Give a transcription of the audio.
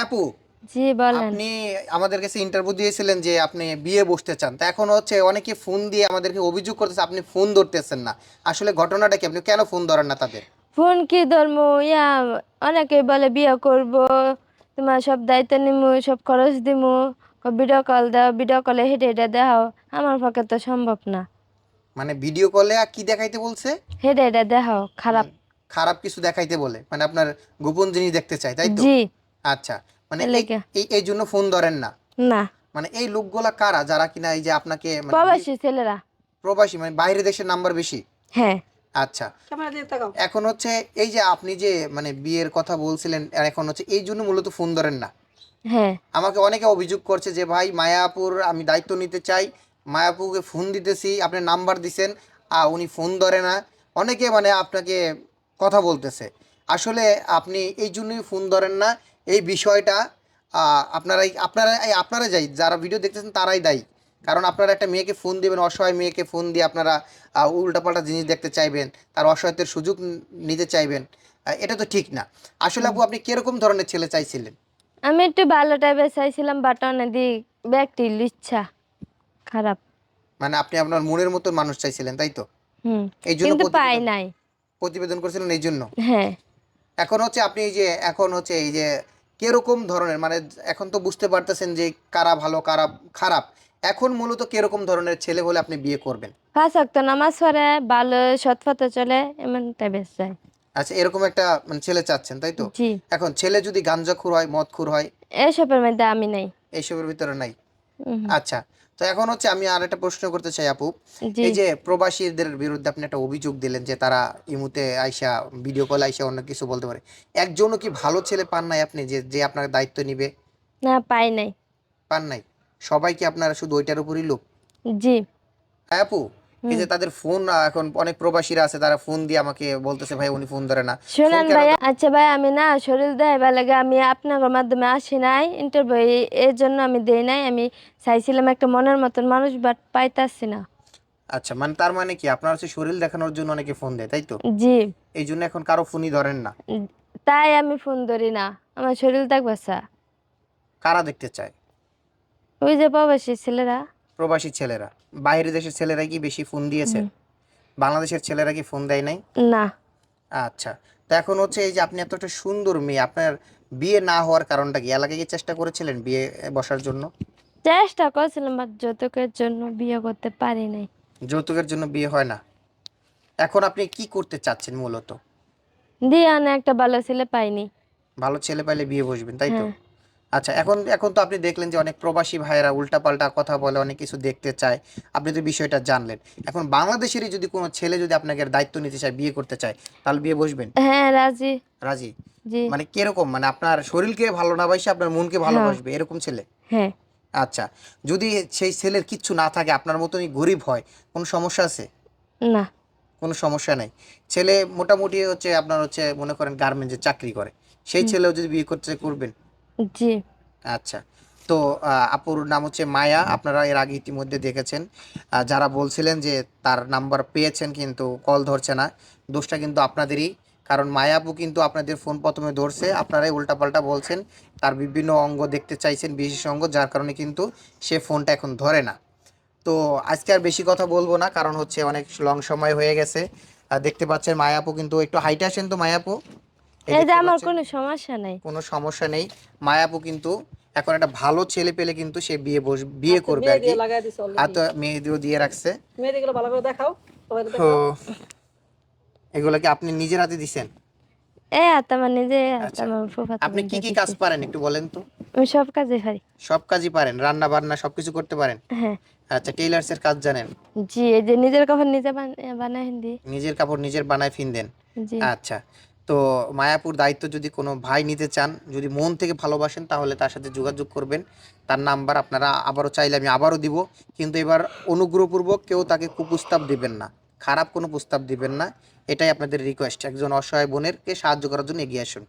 মায়াপু জি বলেন। আপনি আমাদের কাছে ইন্টারভিউ দিয়েছিলেন যে আপনি বিয়ে বসতে চান। তা এখন হচ্ছে অনেকে ফোন দিয়ে আমাদেরকে অভিযোগ করতেছে আপনি ফোন ধরতেছেন না। আসলে ঘটনাটা কি? আপনি কেন ফোন ধরেন না তাদের? ফোন কি ধরবো ইয়া অনেকে বলে বিয়ে করব তোমার সব দায়িত্ব নিমু সব খরচ দিমু। ভিডিও কল দাও ভিডিও কলে হেঁটে হেঁটে দেখাও। আমার পক্ষে তো সম্ভব না। মানে ভিডিও কলে কি দেখাইতে বলছে? হেঁটে হেঁটে দেখাও খারাপ। খারাপ কিছু দেখাইতে বলে। মানে আপনার গোপন জিনিস দেখতে চাই তাই তো? জি। আচ্ছা মানে এই- এই জন্য ফোন ধরেন না। না। মানে এই লোকগুলা কারা যারা কিনা এই যে আপনাকে মানে প্রবাসী ছেলেরা। প্রবাসী মানে বাইরের দেশের নাম্বার বেশি? হ্যাঁ। আচ্ছা। এখন হচ্ছে এই যে আপনি যে মানে বিয়ের কথা বলছিলেন আর এখন হচ্ছে এই জন্য মূলত ফোন ধরেন না। হ্যাঁ। আমাকে অনেকে অভিযোগ করছে যে ভাই মায়াপুর আমি দায়িত্ব নিতে চাই। মায়াপুকে ফোন দিতেছি আপনি নাম্বার দিছেন আর উনি ফোন ধরে না। অনেকে মানে আপনাকে কথা বলতেছে। আসলে আপনি এই জন্যই ফোন ধরেন না এই বিষয়টা আপনারাই আপনারা এই আপনারা যাই যারা ভিডিও দেখতেছেন তারাই দায়ী। কারণ আপনারা একটা মেয়েকে ফোন দিবেন অসহায় মেয়েকে ফোন দিয়ে আপনারা উল্টাপাল্টা জিনিস দেখতে চাইবেন তার অসহায়ত্বের সুযোগ নিতে চাইবেন এটা তো ঠিক না। আসলে আপু আপনি কীরকম ধরনের ছেলে চাইছিলেন? আমি একটু ভালো টাইপের চাইছিলাম বাট অনেক ব্যক্তি ইচ্ছা খারাপ। মানে আপনি আপনার মনের মতো মানুষ চাইছিলেন তাই তো? হুম এই জন্য পাই নাই। প্রতিবেদন করেছিলেন এই জন্য? হ্যাঁ। এখন হচ্ছে আপনি এই যে এখন হচ্ছে এই যে কীরকম ধরনের? মানে এখন তো বুঝতে পারতেছেন যে কারা ভালো কারা খারাপ। এখন মূলত কীরকম ধরনের ছেলে হলে আপনি বিয়ে করবেন? পাঁচ অক্ত নামাজ পড়ে ভালো সৎপথে চলে এমন বেশ চাই আচ্ছা এরকম একটা মানে ছেলে চাচ্ছেন তাই তো? এখন ছেলে যদি গাঞ্জাখুর হয় মদখুর হয়? এসবের মধ্যে আমি নাই। এসবের ভিতরে নাই। আচ্ছা তো এখন হচ্ছে আমি আর একটা প্রশ্ন করতে চাই আপু। এই যে প্রবাসীদের বিরুদ্ধে আপনি একটা অভিযোগ দিলেন যে তারা ইমুতে আইসা ভিডিও কল আইসা অন্য কিছু বলতে পারে। একজনও কি ভালো ছেলে পান নাই আপনি যে যে আপনার দায়িত্ব নিবে? না পাই নাই। পান নাই। সবাই কি আপনারা শুধু ওইটার উপরই লোক? জি। হ্যাঁ আপু। এই যে তাদের ফোন এখন অনেক প্রবাসীরা আছে তারা ফোন দিয়ে আমাকে বলতেছে ভাই উনি ফোন ধরে না। শুনেন ভাই আচ্ছা ভাই আমি না শরীর দেখাইবার লাগে আমি আপনার মাধ্যমে আসি নাই ইন্টারভিউ এর জন্য আমি দেই নাই আমি চাইছিলাম একটা মনের মতন মানুষ বাট পাইতাছি না। আচ্ছা মানে তার মানে কি? আপনার হচ্ছে শরীর দেখানোর জন্য অনেকে ফোন দেয় তাই তো? জি। এই জন্য এখন কারও ফোনই ধরেন না। তাই আমি ফোন ধরি না আমার শরীর দেখবা চা কারা দেখতে চায়? ওই যে প্রবাসী ছেলেরা। প্রবাসী ছেলেরা। বাইরের দেশের ছেলেরা কি বেশি ফোন দিয়েছে? বাংলাদেশের ছেলেরা কি ফোন দেয় নাই? না। আচ্ছা। তো এখন হচ্ছে এই যে আপনি এতটা সুন্দর মেয়ে আপনার বিয়ে না হওয়ার কারণটা কি? এলাকায় কি চেষ্টা করেছিলেন বিয়ে বসার জন্য? চেষ্টা করছিলাম বাট যৌতুকের জন্য বিয়ে করতে পারি নাই। যৌতুকের জন্য বিয়ে হয় না। এখন আপনি কি করতে চাচ্ছেন মূলত? দিয়ে আনে একটা ভালো ছেলে পাইনি। ভালো ছেলে পাইলে বিয়ে বসবেন তাই তো? হ্যাঁ। আচ্ছা এখন এখন তো আপনি দেখলেন যে অনেক প্রবাসী ভাইয়েরা উল্টাপাল্টা কথা বলে অনেক কিছু দেখতে চায়। আপনি তো বিষয়টা জানলেন। এখন বাংলাদেশেরই যদি কোনো ছেলে যদি আপনাকে দায়িত্ব নিতে চায় বিয়ে করতে চায় তাহলে বিয়ে বসবেন? হ্যাঁ রাজি। রাজি? জি। মানে কীরকম? মানে আপনার শরীরকে ভালো না বাসে আপনার মনকে ভালোবাসবে এরকম ছেলে? হ্যাঁ। আচ্ছা যদি সেই ছেলের কিচ্ছু না থাকে আপনার মতনই গরিব হয় কোনো সমস্যা আছে? না। কোনো সমস্যা নেই। ছেলে মোটামুটি হচ্ছে আপনার হচ্ছে মনে করেন গার্মেন্টসে চাকরি করে। সেই ছেলেও যদি বিয়ে করতে করবেন? জি। আচ্ছা। তো আপুর নাম হচ্ছে মায়া। আপনারা এর আগে ইতিমধ্যে দেখেছেন। যারা বলছিলেন যে তার নাম্বার পেয়েছেন কিন্তু কল ধরছে না, দোষটা কিন্তু আপনাদেরই। কারণ মায়া আপু কিন্তু আপনাদের ফোন প্রথমে ধরছে, আপনারাই উল্টাপাল্টা বলছেন, তার বিভিন্ন অঙ্গ দেখতে চাইছেন, বিশেষ অঙ্গ, যার কারণে কিন্তু সে ফোনটা এখন ধরে না। তো, আজকে আর বেশি কথা বলব না, কারণ হচ্ছে অনেক লং সময় হয়ে গেছে। দেখতে পাচ্ছেন মায়াপু কিন্তু একটু হাইটে আসেন তো মায়াপু দেখতে আমার কোনো সমস্যা নাই। কোনো সমস্যা নেই। মায়াপু কিন্তু এখন একটা ভালো ছেলে পেলে কিন্তু সে বিয়ে বস বিয়ে করবে আর কি। মেয়েদেরও দিয়ে রাখছে। মেয়েদিগুলো ভালো করে দেখাও। এগুলো কি আপনি নিজের হাতে দিছেন? এ হাত আমার নিজে হাত আচ্ছা। আপনি কি কি কাজ পারেন একটু বলেন তো? আমি সব কাজে পারি। সব কাজই পারেন? রান্না বান্না সবকিছু করতে পারেন? হ্যাঁ। আচ্ছা টেইলার্স এর কাজ জানেন? জি এই যে নিজের কাপড় নিজে বান- বানাই হিন্দি নিজের কাপড় নিজের বানায় ফিন দেন। আচ্ছা। তো মায়াপুর দায়িত্ব যদি কোনো ভাই নিতে চান, যদি মন থেকে ভালোবাসেন, তাহলে তার সাথে যোগাযোগ করবেন। তার নাম্বার আপনারা আবারও চাইলে আমি আবারও দিব। কিন্তু এবার অনুগ্রহপূর্বক কেউ তাকে কুপ্রস্তাব দিবেন না। খারাপ কোনো প্রস্তাব দিবেন না। এটাই আপনাদের রিকোয়েস্ট একজন অসহায় বোনেরকে সাহায্য করার জন্য এগিয়ে আসুন।